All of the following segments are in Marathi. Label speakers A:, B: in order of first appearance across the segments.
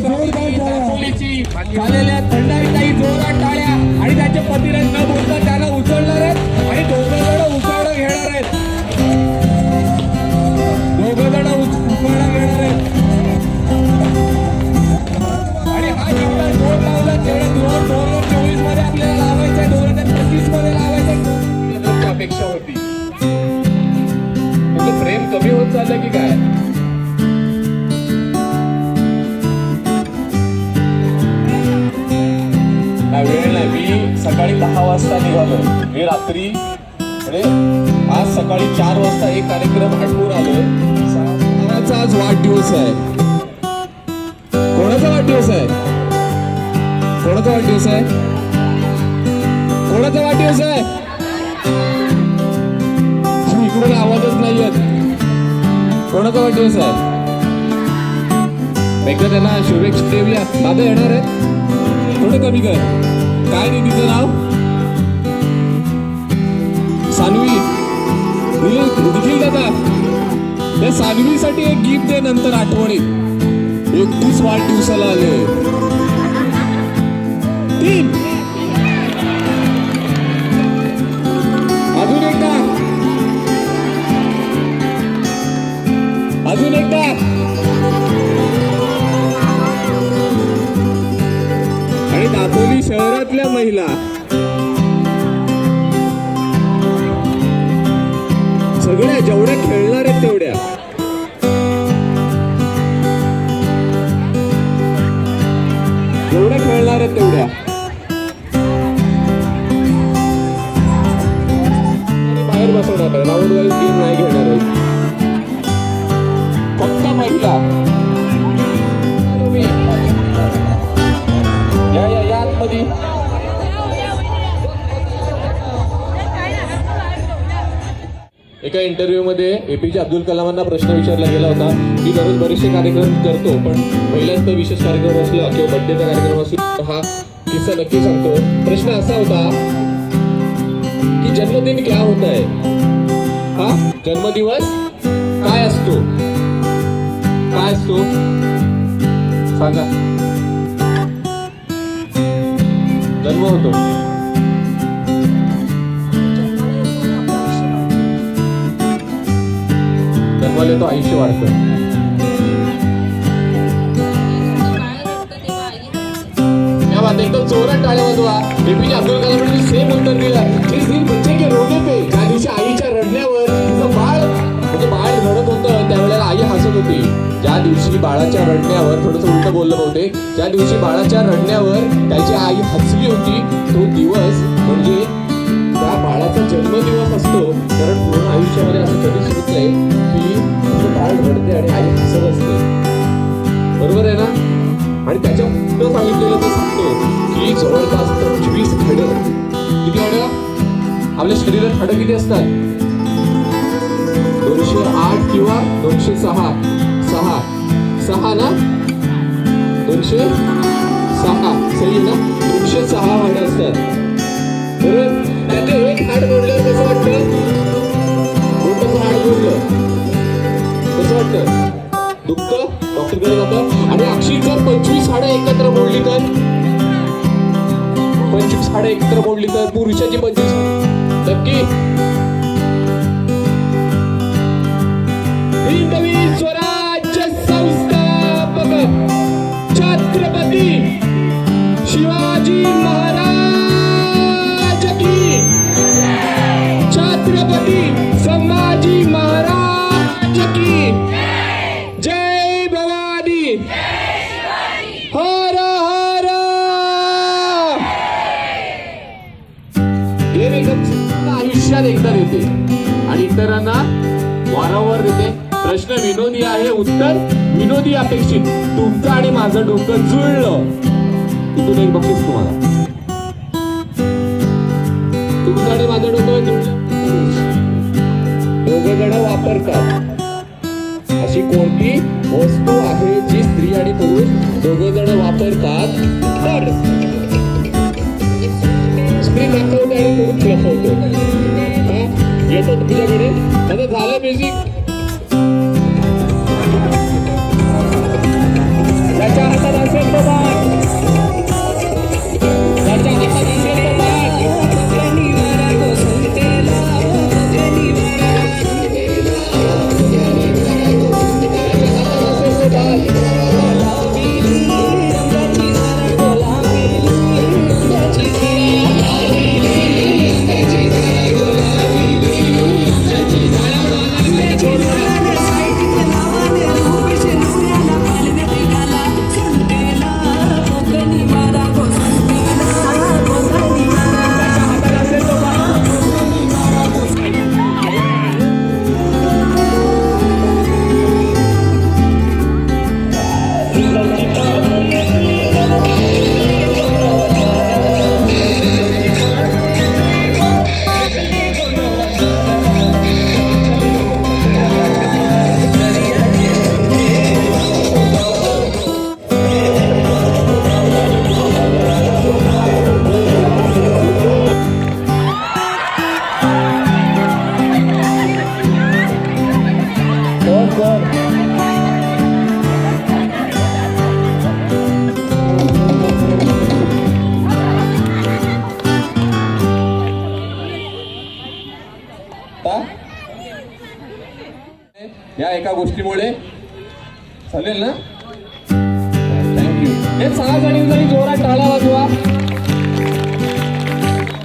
A: जोरदार झालेल्या सहा दहा वाजता निघालो मी रात्री म्हणजे आज सकाळी चार वाजता एक कार्यक्रम आटपूर आलोय. सहाचा आज वाढदिवस आहे. कोणाचा वाढदिवस आहे? कोणाचा वाढदिवस आहे? कोणाचा वाढदिवस आहे? इकडून आवाजच नाही येत कोणाचा वाढदिवस आहे? एकदा त्यांना शुभेच्छा देऊया. दादा येणार आहे थोडं कमी कर. काय नाही तिचं नाव? सानवी. निखिल दादा त्या सानवीसाठी एक गीत दे नंतर आठवणीत. एकतीस वाढदिवसाला आले. तीन. अजून एकदा. अजून एकदा. आणि दापोली शहरातल्या महिला. सगळ्या जेवढ्या खेळणार आहेत तेवढ्या जेवढ्या खेळणार आहेत तेवढ्या बाहेर बसवणार आहे राऊंड वाईज गेम नाही घेणार आहे. फक्त महिला. तुम्ही या या आतमध्ये. एका इंटरव्ह्यूमध्ये एपीजे अब्दुल कलामांना प्रश्न विचारला गेला होता. मी दररोज बरेचसे कार्यक्रम करतो पण पहिल्यांदा विशेष कार्यक्रम असला किंवा बड्डेचा कार्यक्रम असला तर हा किस्सा नक्की सांगतो. प्रश्न असा होता की जन्मदिन क्या होता है? हा? जन्मदिवस काय असतो? काय असतो? सांगा. जन्म होतो. जन्मले तो आयुष्य वाढतं एकदम चोरात टाळ्या वाजवा. एपीजे अब्दुल कलाम सेम उत्तर दिलं. बच्चे के रोने पे ज्या दिवशी आईच्या रडण्यावर तिचं बाळ म्हणजे बाळ रडत होतं त्यावेळेला आई हसत होती. ज्या दिवशी बाळाच्या रडण्यावर थोडस उलट बोललं होते ज्या दिवशी बाळाच्या रडण्यावर त्याची आई हसली होती तो दिवस म्हणजे बाळाचा जन्मदिवस असतो कारण पूर्ण आयुष्यामध्ये असं कधीच होत नाही की तुझं बाळ घडते आणि आई हसत असते. बरोबर आहे ना? आणि त्याच्या पुढं सांगितलेलं ते सांगतो की जवळपास पंचवीस हाडं किती हाडं आपल्या शरीरात खड किती असतात? दोनशे आठ किंवा दोनशे सहा. सहा. सहा ना? दोनशे सहा. सही ना? दोनशे सहा हाड असतात. बरोबर? हाड वाटतं? जातं आणि अक्षी जर पंचवीस एकत्र मोडली तर? पंचवीस साड्या एकत्र मोडली तर? पुरुषाची पंचवीस नक्की. स्वराज्य संस्थापक छत्रपती शिवाजी महाराज उत्तर विनोदी अपेक्षित. तुमचं आणि माझं डोकं जुळलं. तिथून एक बक्षीस तुम्हाला. तुमचं आणि माझं डोकं जुळलं. दोघ जण वापरतात. अशी कोणती वस्तू आहे जी स्त्री आणि पुरुष दोघ जण वापरतात? तर स्त्री दाखवते आणि पुरुष लपवतो येतो तुझ्याकडे आता झालं म्युझिक 来家人们大家先拜拜。या एका गोष्टीमुळे. चालेल ना? थँक्यू हे सहा जणी जरी जोरात टाळा वाजवा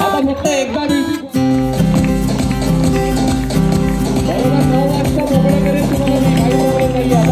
A: आता फक्त एकदा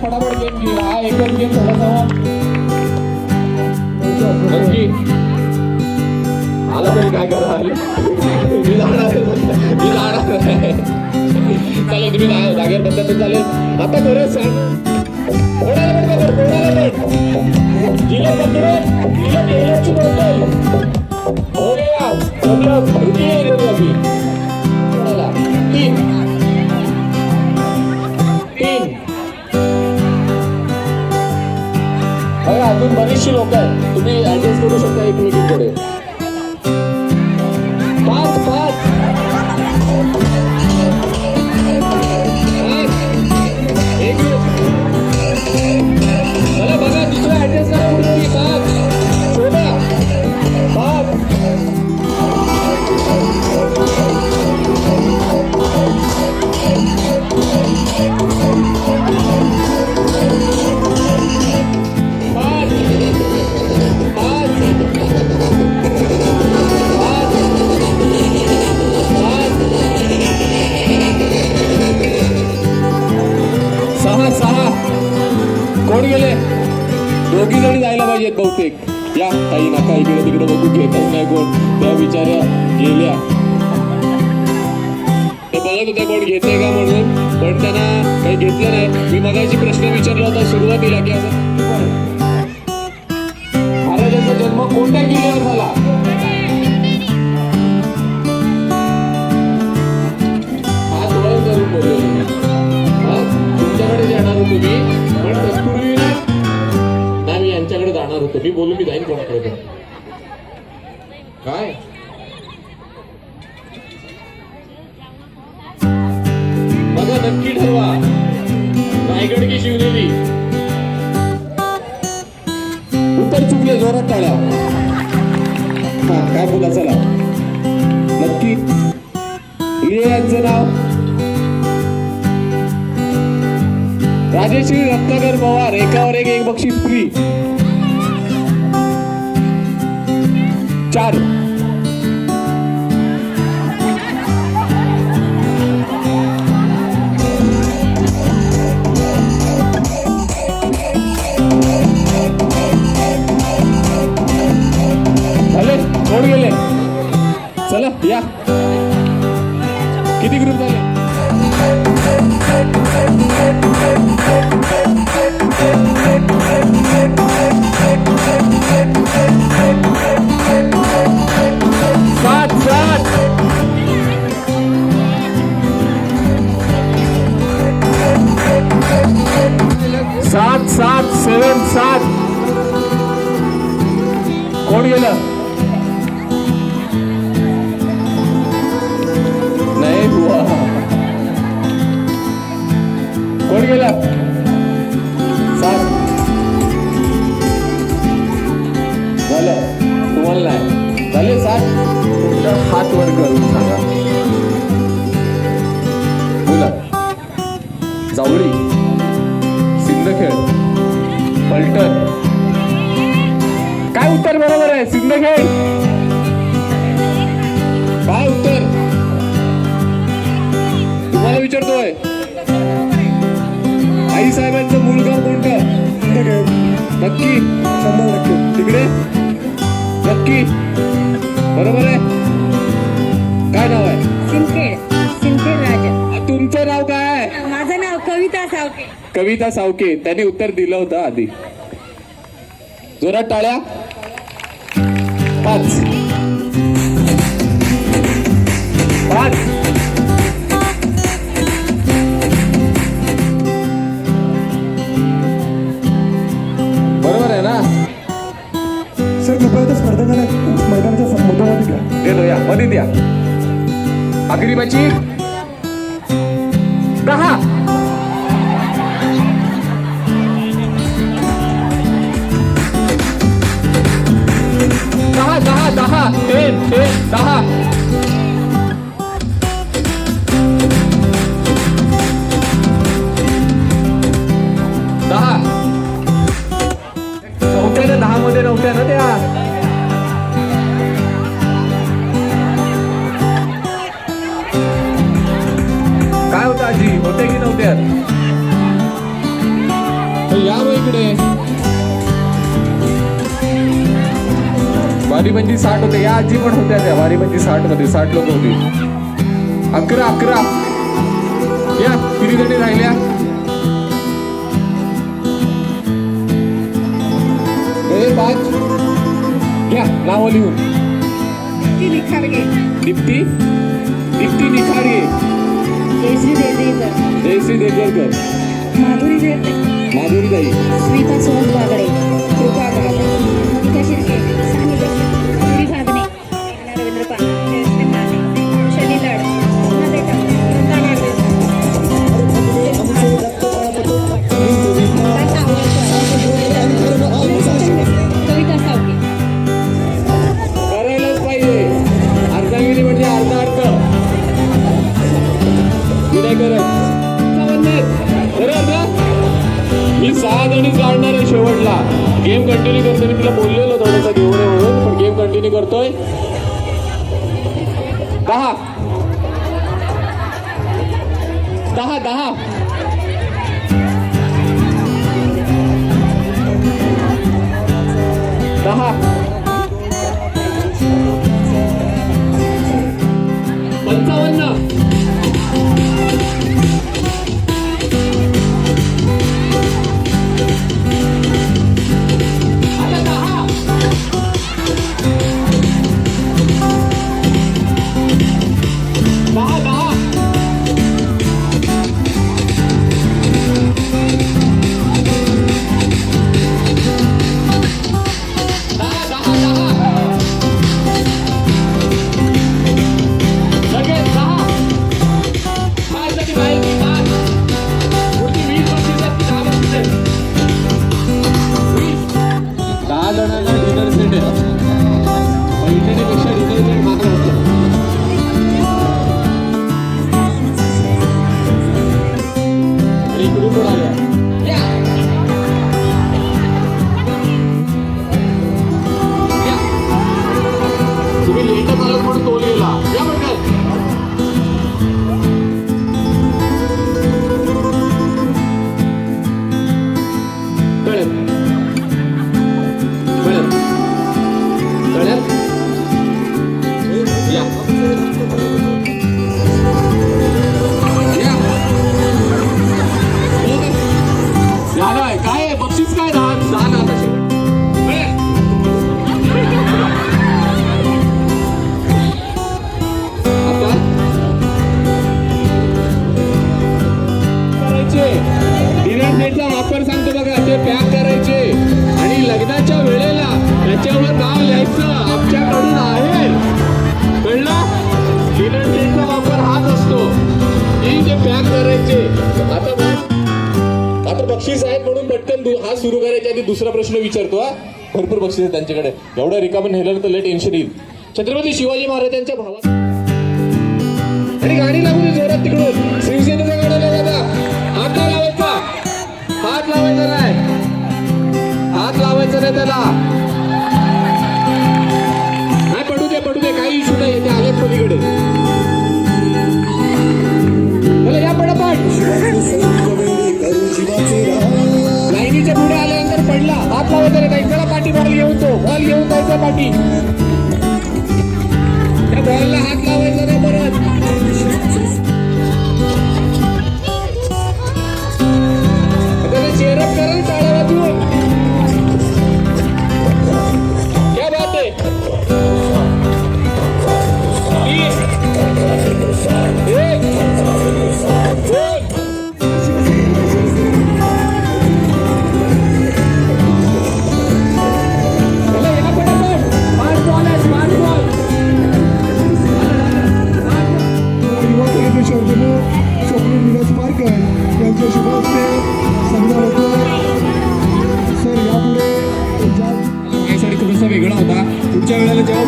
A: फटाफट गेम हा एकच गेम थोडासा आला तरी काय कराल मी जाणार मी जाणार चालेल तुम्ही बाहेर जागेवर बसला तर चालेल. आता खरं सांग म्हणून. पण त्यांना काही घेतलं नाही. मी मगाशी प्रश्न विचारला होता सुरुवातीला की असं. महाराजांचा जन्म कोणत्या किल्ल्यावर झाला? हात वर करून बोललो. तुमच्याकडे जाणार होतो मी पण तत्पूर्वी नाही मी यांच्याकडे जाणार होतो. मी बोलू मी जाईन कोणाकडे काय? नक्की ठरवा रायगड की शिवलेली उत्तर चुकले जोरात टाळ्या हा काय बोला चला. नक्की. लिहा यांचं नाव. राजेश्री रत्नाकर पवार एकावर एक एक बक्षीस फ्री चार. चला कोण गेला नक्की शंभर टक्के तिकडे? नक्की. बरोबर आहे? काय नाव आहे?
B: सिंदखेड सिंदखेड राजा.
A: तुमचं नाव काय? आहे
B: माझं नाव कविता सावके.
A: कविता सावके. त्यांनी उत्तर दिलं होतं आधी. जोरात टाळ्या. पाच.
C: ya. Wadid ya akhiri baci daha
A: daha daha daha ten ten daha दहा उठ्या ना दहा मध्ये नव्हत्या ना भाजी होते? की नव्हत्या या इकडे. वारी म्हणजे साठ होते. या आजी पण होत्या त्या. वारी म्हणजे साठमध्ये. साठ लोक होती. अकरा अकरा. या किती जणी राहिल्या? पाच. घ्या नाव लिहून.
B: निखारगे.
A: दीप्ती दिप्ती निखारगे.
B: जयश्री देगडेकर
A: जयश्री देगडेकर
B: माधुरी देगडे
A: माधुरी ताई
B: स्मिता
A: सुहास बागडे इनिंग लागणार आहे शेवटला. गेम कंटिन्यू करतोय मी तिला बोललेलो थोडासा घेऊ म्हणून पण गेम कंटिन्यू करतोय. दहा. दहा दहा. दहा. दुसरा प्रश्न विचारतो हा. भरपूर बक्षीस आहे त्यांच्याकडे. एवढं रिकामा नेलं तर लेट टेन्शन येईल. छत्रपती शिवाजी महाराजांच्या भावात आणि गाणी लागून जोरात तिकडून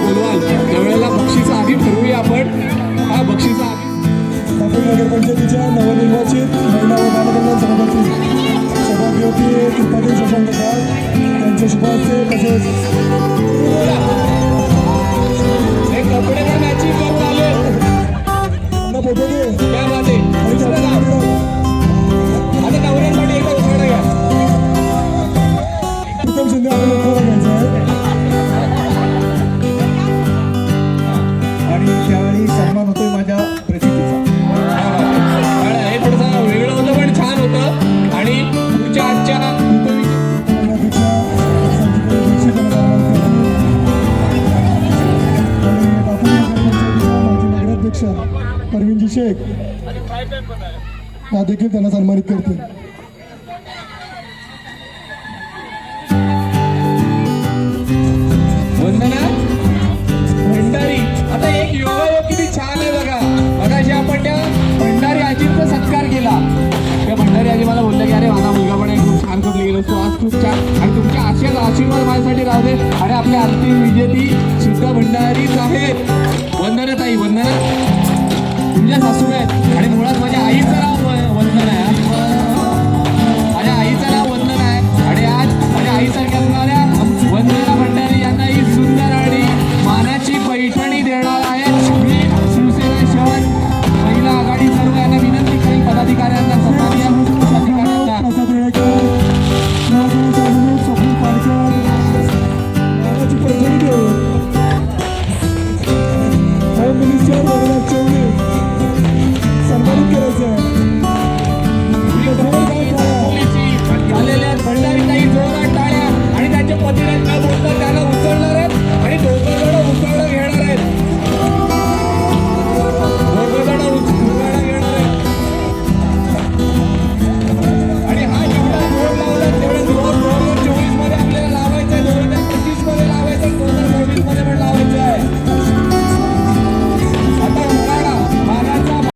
A: बोलवाल त्यावेळेला बक्षीस आधी ठरवूया आपण. हा बक्षीस
C: नगरपंचायतीच्या नवनिर्वाचित महिला व बालकल्याण सभापती सभागृती त्रिपाठी शशांक त्यांच्या शुभाचे तसेच या देखील त्यांना सन्मानित करतील
A: भंडारी आता एक योगायोग किती छान आहे बघा. मगाशी आपण त्या भंडारी आजींचा सत्कार केला. त्या भंडारी आजी मला बोलल्या की अरे माझा मुलगा पण खूप छान कुठले गेलो. तो आज खूप छान आणि तुमच्या आशेच आशीर्वाद माझ्यासाठी राहू दे. आणि आपल्या अंतिम विजेती सुद्धा भंडारीच आहेत. वंदना ताई वंदना. तुमच्या सासू आहेत. आणि मुळात माझ्या आईचं नाव व- वंदना